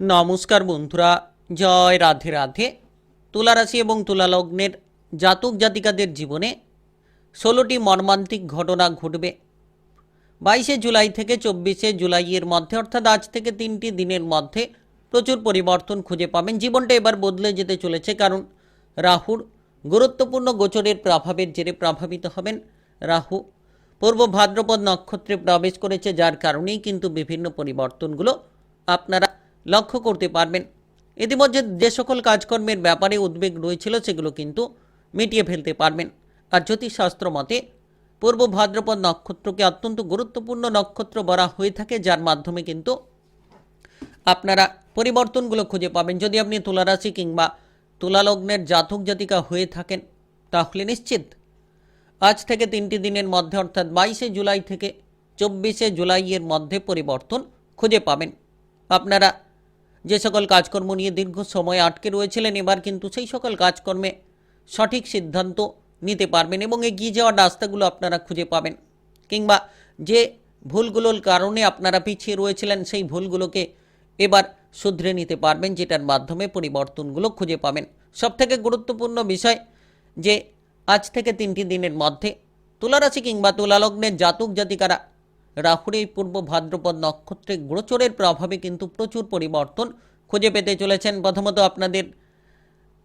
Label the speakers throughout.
Speaker 1: নমস্কার বন্ধুরা, জয় রাধে রাধে। তুলা রাশি এবং তুলা লগ্নের জাতক জাতিকাদের জীবনে ষোলোটি মর্মান্তিক ঘটনা ঘটবে। বাইশে জুলাই থেকে চব্বিশে জুলাইয়ের মধ্যে, অর্থাৎ আজ থেকে তিনটি দিনের মধ্যে প্রচুর পরিবর্তন খুঁজে পাবেন। জীবনটা এবার বদলে যেতে চলেছে কারণ রাহুর গুরুত্বপূর্ণ গোচরের প্রভাবের জেরে প্রভাবিত হবেন রাহু। পূর্ব ভাদ্রপদ নক্ষত্রে প্রবেশ করেছে যার কারণেই কিন্তু বিভিন্ন পরিবর্তনগুলো আপনারা লক্ষ্য করতে পারবেন। ইতিমধ্যে যে সকল কাজকর্মের ব্যাপারে উদ্বেগ রয়েছিল, সেগুলো কিন্তু মিটিয়ে ফেলতে পারবেন। আর জ্যোতিষশাস্ত্র মতে, পূর্ব ভাদ্রপদ নক্ষত্রকে অত্যন্ত গুরুত্বপূর্ণ নক্ষত্র বলা হয়ে থাকে, যার মাধ্যমে কিন্তু আপনারা পরিবর্তনগুলো খুঁজে পাবেন। যদি আপনি তুলারাশি কিংবা তুলালগ্নের জাতক জাতিকা হয়ে থাকেন, তাহলে নিশ্চিত আজ থেকে তিনটি দিনের মধ্যে, অর্থাৎ বাইশে জুলাই থেকে চব্বিশে জুলাইয়ের মধ্যে পরিবর্তন খুঁজে পাবেন। আপনারা যে সকল কাজকর্ম নিয়ে দীর্ঘ সময় আটকে রয়েছিলেন, এবার কিন্তু সেই সকল কাজকর্মে সঠিক সিদ্ধান্ত নিতে পারবেন এবং এগিয়ে যাওয়ার রাস্তাগুলো আপনারা খুঁজে পাবেন। কিংবা যে ভুলগুলোর কারণে আপনারা পিছিয়ে রয়েছিলেন, সেই ভুলগুলোকে এবার শুধরে নিতে পারবেন, যেটার মাধ্যমে পরিবর্তনগুলো খুঁজে পাবেন। সবথেকে গুরুত্বপূর্ণ বিষয় যে, আজ থেকে তিনটি দিনের মধ্যে তুলারাশি কিংবা তুলালগ্নের জাতক জাতিকারা রাহুর এই পূর্ব ভাদ্রপদ নক্ষত্রে গোচরের প্রভাবে কিন্তু প্রচুর পরিবর্তন খুঁজে পেতে চলেছেন। প্রথমত আপনাদের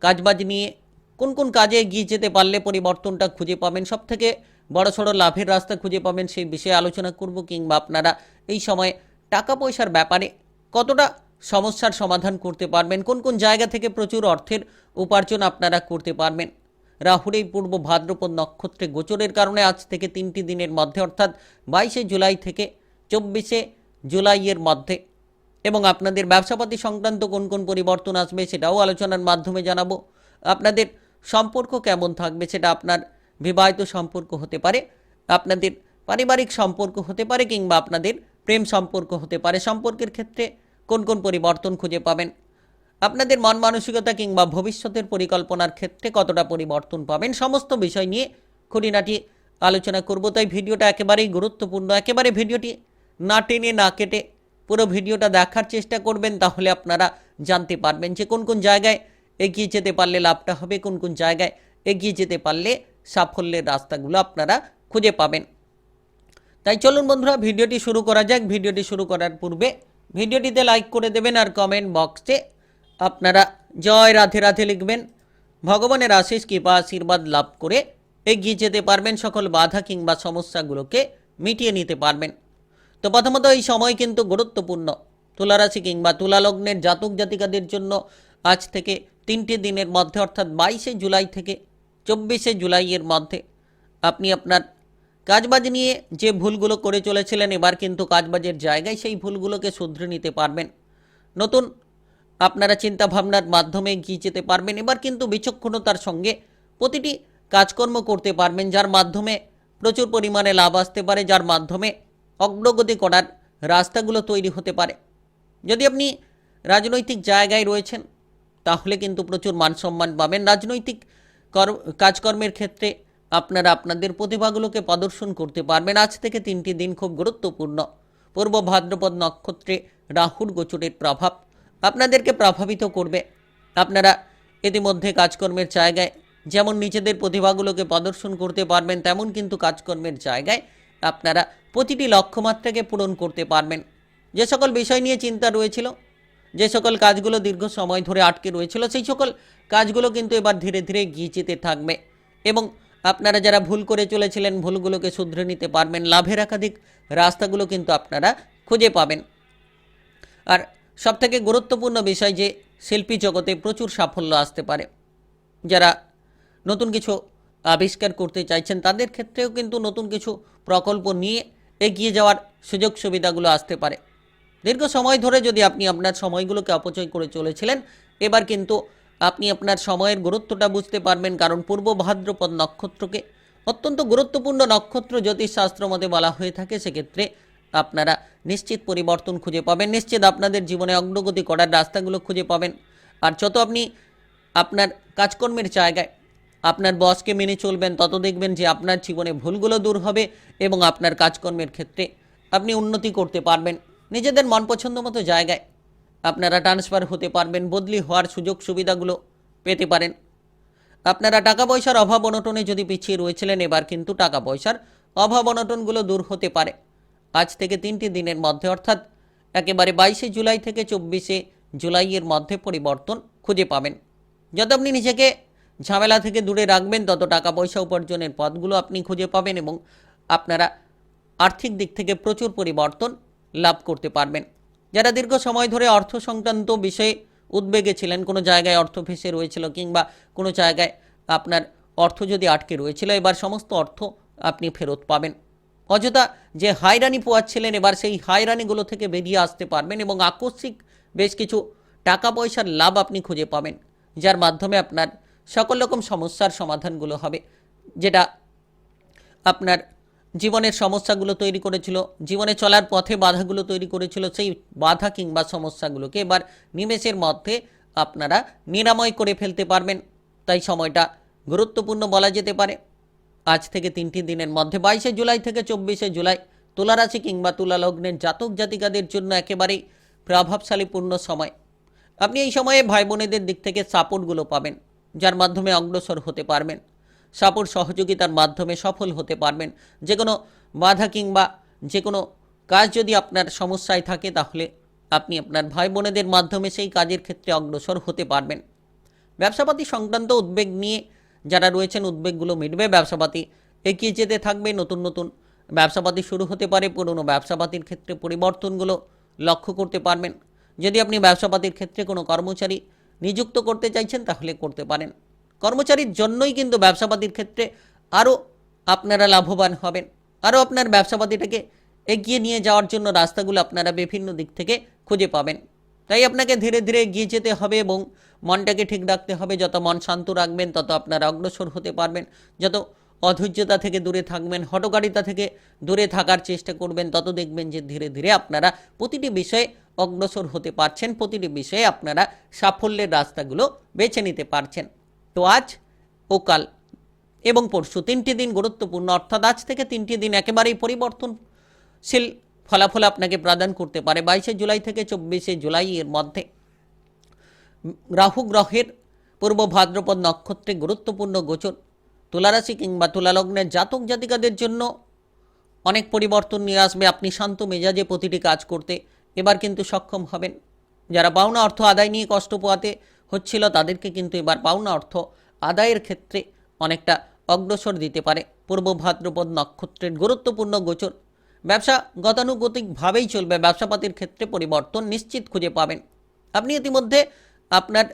Speaker 1: কাজবাজ নিয়ে কোন কোন কাজে এগিয়ে যেতে পারলে পরিবর্তনটা খুঁজে পাবেন সব থেকে বড় সড়ো লাভের রাস্তা খুঁজে পাবেন সেই বিষয়ে আলোচনা করব, কিংবা আপনারা এই সময়ে টাকা পয়সার ব্যাপারে কতটা সমস্যার সমাধান করতে পারবেন, কোন কোন জায়গা থেকে প্রচুর অর্থের উপার্জন আপনারা করতে পারবেন। রাহুর এই পূর্ব ভাদ্রপদ নক্ষত্রে গোচরের কারণে আজ থেকে তিনটি দিনের মধ্যে, অর্থাৎ বাইশে জুলাই থেকে চব্বিশে জুলাইয়ের মধ্যে। এবং আপনাদের ব্যবসাপাতি সংক্রান্ত কোন কোন পরিবর্তন আসবে সেটাও আলোচনার মাধ্যমে জানাব। আপনাদের সম্পর্ক কেমন থাকবে সেটা আপনার বিবাহিত সম্পর্ক হতে পারে, আপনাদের পারিবারিক সম্পর্ক হতে পারে কিংবা আপনাদের প্রেম সম্পর্ক হতে পারে। সম্পর্কের ক্ষেত্রে কোন কোন পরিবর্তন খুঁজে পাবেন? আপনাদের মন মানসিকতা কিংবা ভবিষ্যতের পরিকল্পনার ক্ষেত্রে কতটা পরিবর্তন পাবেন সমস্ত বিষয় নিয়ে খুঁটিনাটি আলোচনা করব। তাই ভিডিওটা একেবারেই গুরুত্বপূর্ণ। একেবারে ভিডিওটি না টেনে, না কেটে পুরো ভিডিওটা দেখার চেষ্টা করবেন, তাহলে আপনারা জানতে পারবেন যে কোন কোন জায়গায় এগিয়ে যেতে পারলে লাভটা হবে, কোন কোন জায়গায় এগিয়ে যেতে পারলে সাফল্যের রাস্তাগুলো আপনারা খুঁজে পাবেন। তাই চলুন বন্ধুরা, ভিডিওটি শুরু করা যাক। ভিডিওটি শুরু করার পূর্বে ভিডিওটিতে লাইক করে দেবেন আর কমেন্ট বক্সে আপনারা জয় রাধে রাধে লিখবেন। ভগবানের আশিস কৃপা আশীর্বাদ লাভ করে এগিয়ে যেতে পারবেন সকল বাধা কিংবা সমস্যাগুলোকে মিটিয়ে নিতে পারবেন। তো প্রথমত এই সময় কিন্তু গুরুত্বপূর্ণ। তুলারাশি কিংবা তুলালগ্নের জাতক জাতিকাদের জন্য আজ থেকে তিনটি দিনের মধ্যে অর্থাৎ বাইশে জুলাই থেকে চব্বিশে জুলাইয়ের মধ্যে আপনি আপনার কাজবাজ নিয়ে যে ভুলগুলো করে চলেছিলেন, এবার কিন্তু কাজবাজের জায়গায় সেই ভুলগুলোকে শুধরে নিতে পারবেন। নতুন আপনারা চিন্তা ভাবনার মাধ্যমে এগিয়ে যেতে পারবেন। এবার কিন্তু বিচক্ষণতার সঙ্গে প্রতিটি কাজকর্ম করতে পারবেন, যার মাধ্যমে প্রচুর পরিমাণে লাভ আসতে পারে, যার মাধ্যমে অগ্রগতি করার রাস্তাগুলো তৈরি হতে পারে। যদি আপনি রাজনৈতিক জায়গায় রয়েছেন, তাহলে কিন্তু প্রচুর মান সম্মান পাবেন। রাজনৈতিক কর- কাজকর্মের ক্ষেত্রে আপনারা আপনাদের প্রতিভাগুলোকে প্রদর্শন করতে পারবেন। আজ থেকে তিনটি দিন খুব গুরুত্বপূর্ণ। পূর্ব ভাদ্রপদ নক্ষত্রে রাহুর গোচরের প্রভাব আপনাদেরকে প্রভাবিত করবে। আপনারা ইতিমধ্যে কাজকর্মের জায়গায় যেমন নিজেদের প্রতিভাগুলোকে প্রদর্শন করতে পারবেন, তেমন কিন্তু কাজকর্মের জায়গায় আপনারা প্রতিটি লক্ষ্যমাত্রাকে পূরণ করতে পারবেন। যে সকল বিষয় নিয়ে চিন্তা রয়েছিল, যে সকল কাজগুলো দীর্ঘ সময় ধরে আটকে রয়েছিল, সেই সকল কাজগুলো কিন্তু এবার ধীরে ধীরে গিয়ে যেতে থাকবে এবং আপনারা যারা ভুল করে চলেছিলেন, ভুলগুলোকে শুধরে নিতে পারবেন। লাভের একাধিক রাস্তাগুলো কিন্তু আপনারা খুঁজে পাবেন। আর সবথেকে গুরুত্বপূর্ণ বিষয় যে শিল্পী জগতে প্রচুর সাফল্য আসতে পারে। যারা নতুন কিছু আবিষ্কার করতে চাইছেন, তাদের ক্ষেত্রেও কিন্তু নতুন কিছু প্রকল্প নিয়ে এগিয়ে যাওয়ার সুযোগ সুবিধাগুলো আসতে পারে। দীর্ঘ সময় ধরে যদি আপনি আপনার সময়গুলোকে অপচয় করে চলেছিলেন, এবার কিন্তু আপনি আপনার সময়ের গুরুত্বটা বুঝতে পারবেন, কারণ পূর্ব ভাদ্রপদ নক্ষত্রকে অত্যন্ত গুরুত্বপূর্ণ নক্ষত্র জ্যোতিষশাস্ত্র মতে বলা হয়ে থাকে। সেক্ষেত্রে আপনারা নিশ্চিত পরিবর্তন খুঁজে পাবেন, নিশ্চিত আপনাদের জীবনে অগ্রগতি করার রাস্তাগুলো খুঁজে পাবেন। আর যত আপনি আপনার কাজকর্মের জায়গায় আপনার বসকে মেনে চলবেন, তত দেখবেন যে আপনার জীবনে ভুলগুলো দূর হবে এবং আপনার কাজকর্মের ক্ষেত্রে আপনি উন্নতি করতে পারবেন। নিজেদের মন পছন্দ মতো জায়গায় আপনারা ট্রান্সফার হতে পারবেন, বদলি হওয়ার সুযোগ সুবিধাগুলো পেতে পারেন। আপনারা টাকা পয়সার অভাব অনটনে যদি পিছিয়ে রয়েছিলেন, এবার কিন্তু টাকা পয়সার অভাব অনটনগুলো দূর হতে পারে। আজ থেকে তিনটি দিনের মধ্যে, অর্থাৎ একেবারে বাইশে জুলাই থেকে চব্বিশে জুলাইয়ের মধ্যে পরিবর্তন খুঁজে পাবেন। যত আপনি নিজেকে ঝামেলা থেকে দূরে রাখবেন, তত টাকা পয়সা উপার্জনের পথগুলো আপনি খুঁজে পাবেন এবং আপনারা আর্থিক দিক থেকে প্রচুর পরিবর্তন লাভ করতে পারবেন। যারা দীর্ঘ সময় ধরে অর্থ সংক্রান্ত বিষয়ে উদ্বেগে ছিলেন, কোনো জায়গায় অর্থ ফেসে রয়েছিল কিংবা কোনো জায়গায় আপনার অর্থ যদি আটকে রয়েছিল, এবার সমস্ত অর্থ আপনি ফেরত পাবেন। অযথা যে হাইরানি পোয়াচ্ছিলেন, এবার সেই হাইরানিগুলো থেকে বেরিয়ে আসতে পারবেন এবং আকস্মিক বেশ কিছু টাকা পয়সার লাভ আপনি খুঁজে পাবেন, যার মাধ্যমে আপনার সকল রকম সমস্যার সমাধানগুলো হবে। যেটা আপনার জীবনের সমস্যাগুলো তৈরি করেছিল, জীবনে চলার পথে বাধাগুলো তৈরি করেছিল, সেই বাধা কিংবা সমস্যাগুলোকে এবার নিমেষের মধ্যে আপনারা নিরাময় করে ফেলতে পারবেন। তাই সময়টা গুরুত্বপূর্ণ বলা যেতে পারে। আজ থেকে তিনটি দিনের মধ্যে বাইশে জুলাই থেকে চব্বিশে জুলাই তুলারাশি কিংবা তুলা লগ্নের জাতক জাতিকাদের জন্য একেবারেই প্রভাবশালীপূর্ণ সময়। আপনি এই সময়ে ভাই বোনেদের দিক থেকে সাপোর্টগুলো পাবেন, যার মাধ্যমে অগ্রসর হতে পারবেন। সাপোর্ট সহযোগিতার মাধ্যমে সফল হতে পারবেন। যে কোনো বাধা কিংবা যে কোনো কাজ যদি আপনার সমস্যায় থাকে, তাহলে আপনি আপনার ভাই বোনেদের মাধ্যমে সেই কাজের ক্ষেত্রে অগ্রসর হতে পারবেন। ব্যবসাপাতি সংক্রান্ত উদ্বেগ নিয়ে যারা রয়েছেন উদ্বেগগুলো মিটবে, ব্যবসাপাতি এগিয়ে যেতে থাকবে নতুন নতুন। ব্যবসাপাতি শুরু হতে পারে পুরনো ব্যবসাপাতির ক্ষেত্রে পরিবর্তনগুলো লক্ষ্য করতে পারবেন। যদি আপনি ব্যবসাপাতির ক্ষেত্রে কোনো কর্মচারী নিযুক্ত করতে চাইছেন, তাহলে করতে পারেন। কর্মচারীর জন্যই কিন্তু ব্যবসাপাতির ক্ষেত্রে আরও আপনারা লাভবান হবেন। আরও আপনার ব্যবসাপাতিটাকে এগিয়ে নিয়ে যাওয়ার জন্য রাস্তাগুলো আপনারা বিভিন্ন দিক থেকে খুঁজে পাবেন। তাই আপনাকে ধীরে ধীরে এগিয়ে যেতে হবে এবং মনটাকে ঠিক রাখতে হবে। যত মন শান্ত রাখবেন, তত আপনারা অগ্রসর হতে পারবেন। যত অধৈর্যতা থেকে দূরে থাকবেন হটকারিতা থেকে দূরে থাকার চেষ্টা করবেন, তত দেখবেন যে ধীরে ধীরে আপনারা প্রতিটি বিষয়ে অগ্রসর হতে পারছেন, প্রতিটি বিষয়ে আপনারা সাফল্যের রাস্তাগুলো বেছে নিতে পারছেন। তো আজ ও কাল এবং পরশু তিনটি দিন গুরুত্বপূর্ণ, অর্থাৎ আজ থেকে তিনটি দিন একেবারেই পরিবর্তনশীল ফলাফল আপনাকে প্রদান করতে পারে। বাইশে জুলাই থেকে চব্বিশে জুলাই এর মধ্যে রাহু গ্রহের পূর্ব ভাদ্রপদ নক্ষত্রে গুরুত্বপূর্ণ গোচর। তুলারাশি কিংবা তুলালগ্নের জাতক জাতিকাদের জন্য অনেক পরিবর্তন নিয়ে আসবে। আপনি শান্ত মেজাজে প্রতিটি কাজ করতে এবার কিন্তু সক্ষম হবেন। যারা পাওনা অর্থ আদায় নিয়ে কষ্ট পোয়াতে হচ্ছিল, তাদেরকে কিন্তু এবার পাওনা অর্থ আদায়ের ক্ষেত্রে অনেকটা অগ্রসর দিতে পারে। পূর্ব ভাদ্রপদ নক্ষত্রের গুরুত্বপূর্ণ গোচর। ব্যবসা গতানুগতিকভাবেই চলবে। ব্যবসাপাতির ক্ষেত্রে পরিবর্তন নিশ্চিত খুঁজে পাবেন। আপনি ইতিমধ্যে আপনার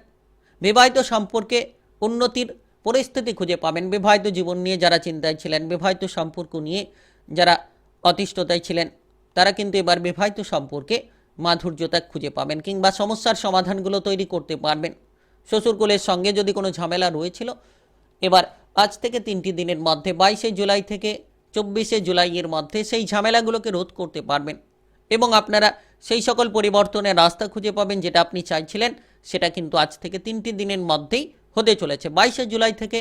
Speaker 1: বিবাহিত সম্পর্কে উন্নতির পরিস্থিতি খুঁজে পাবেন। বিবাহিত জীবন নিয়ে যারা চিন্তায় ছিলেন, বিবাহিত সম্পর্ক নিয়ে যারা অতিষ্ঠতায় ছিলেন, তারা কিন্তু এবার বিবাহিত সম্পর্কে মাধুর্যতা খুঁজে পাবেন কিংবা সমস্যার সমাধানগুলো তৈরি করতে পারবেন। শ্বশুরকুলের সঙ্গে যদি কোনো ঝামেলা রয়েছিল, এবার আজ থেকে তিনটি দিনের মধ্যে, বাইশে জুলাই থেকে চব্বিশে জুলাইয়ের মধ্যে সেই ঝামেলাগুলোকে রোধ করতে পারবেন এবং আপনারা সেই সকল পরিবর্তনের রাস্তা খুঁজে পাবেন যেটা আপনি চাইছিলেন। সেটা কিন্তু আজ থেকে তিনটি দিনের মধ্যেই হতে চলেছে। বাইশে জুলাই থেকে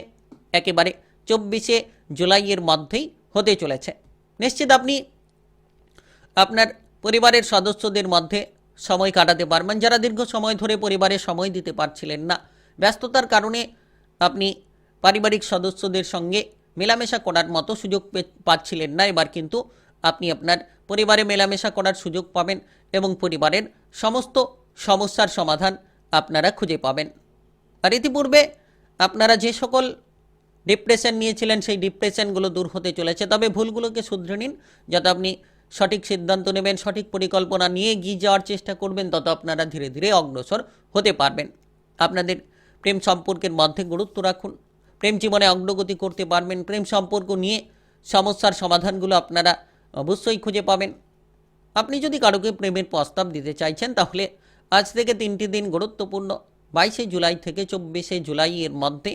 Speaker 1: একেবারে চব্বিশে জুলাইয়ের মধ্যেই হতে চলেছে। নিশ্চিত আপনি আপনার পরিবারের সদস্যদের মধ্যে সময় কাটাতে পারবেন। যারা দীর্ঘ সময় ধরে পরিবারে সময় দিতে পারছিলেন না, ব্যস্ততার কারণে আপনি পারিবারিক সদস্যদের সঙ্গে মেলামেশা করার মতো সুযোগ পাচ্ছিলেন না। এবার কিন্তু আপনি আপনার পরিবারে মেলামেশা করার সুযোগ পাবেন এবং পরিবারের সমস্ত সমস্যার সমাধান আপনারা খুঁজে পাবেন। আর ইতিপূর্বে আপনারা যে সকল ডিপ্রেশন নিয়েছিলেন, সেই ডিপ্রেশনগুলো দূর হতে চলেছে। তবে ভুলগুলোকে শুধরে নিন। যাতে আপনি সঠিক সিদ্ধান্ত নেবেন, সঠিক পরিকল্পনা নিয়ে এগিয়ে যাওয়ার চেষ্টা করবেন, তত আপনারা ধীরে ধীরে অগ্রসর হতে পারবেন। আপনাদের প্রেম সম্পর্কের মধ্যে গুরুত্ব রাখুন। প্রেম জীবনে অগ্রগতি করতে পারবেন। প্রেম সম্পর্ক নিয়ে সমস্যার সমাধানগুলো আপনারা অবশ্যই খুঁজে পাবেন। আপনি যদি কারোকে প্রেমের প্রস্তাব দিতে চাইছেন, তাহলে আজ থেকে তিনটি দিন গুরুত্বপূর্ণ। বাইশে জুলাই থেকে চব্বিশে জুলাই এর মধ্যে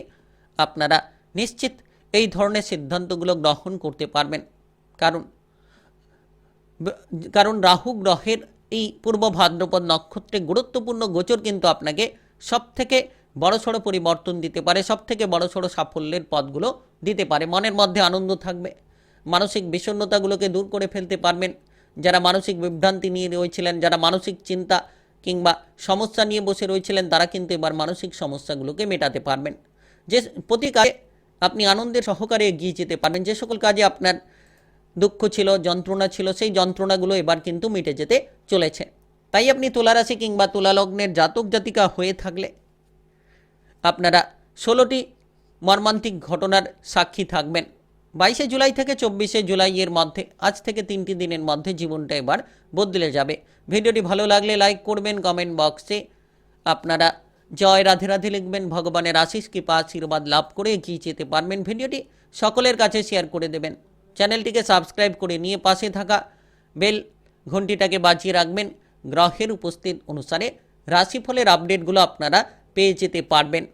Speaker 1: আপনারা নিশ্চিত এই ধরনের সিদ্ধান্তগুলো গ্রহণ করতে পারবেন। কারণ কারণ রাহু গ্রহের এই পূর্ব ভাদ্রপদ নক্ষত্রে গুরুত্বপূর্ণ গোচর কিন্তু আপনাকে সবথেকে বড়সড় পরিবর্তন দিতে পারে, সবথেকে বড়সড় সাফল্যের পথগুলো দিতে পারে। মনের মধ্যে আনন্দ থাকবে, মানসিক বিষণ্ণতাগুলোকে দূর করে ফেলতে পারবেন। যারা মানসিক বিভ্রান্তি নিয়ে রয়েছিলেন, যারা মানসিক চিন্তা কিংবা সমস্যা নিয়ে বসে রয়েছিলেন তারা কিন্তু এবার মানসিক সমস্যাগুলোকে মেটাতে পারবেন। যে প্রতি কাজে আপনি আনন্দের সহকারে এগিয়ে যেতে পারবেন। যে সকল কাজে আপনার দুঃখ ছিল, যন্ত্রণা ছিল, সেই যন্ত্রণাগুলো এবার কিন্তু মিটে যেতে চলেছে। তাই আপনি তুলারাশি কিংবা তুলালগ্নের জাতক জাতিকা হয়ে থাকলে আপনারা ষোলোটি মর্মান্তিক ঘটনার সাক্ষী থাকবেন। বাইশে জুলাই থেকে চব্বিশে জুলাইয়ের মধ্যে, আজ থেকে তিনটি দিনের মধ্যে জীবনটা এবার বদলে যাবে। ভিডিওটি ভালো লাগলে লাইক করবেন, কমেন্ট বক্সে। আপনারা জয় রাধে রাধে লিখবেন, ভগবানের আশিস কৃপা, আশীর্বাদ লাভ করে এগিয়ে যেতে পারবেন ভিডিওটি। সকলের কাছে শেয়ার করে দেবেন। চ্যানেলটিকে সাবস্ক্রাইব করে নিয়ে পাশে থাকা বেল ঘন্টিটাকে বাজিয়ে রাখবেন। গ্রহের উপস্থিত অনুসারে রাশিফলের আপডেটগুলো আপনারা পেয়ে যেতে পারবেন।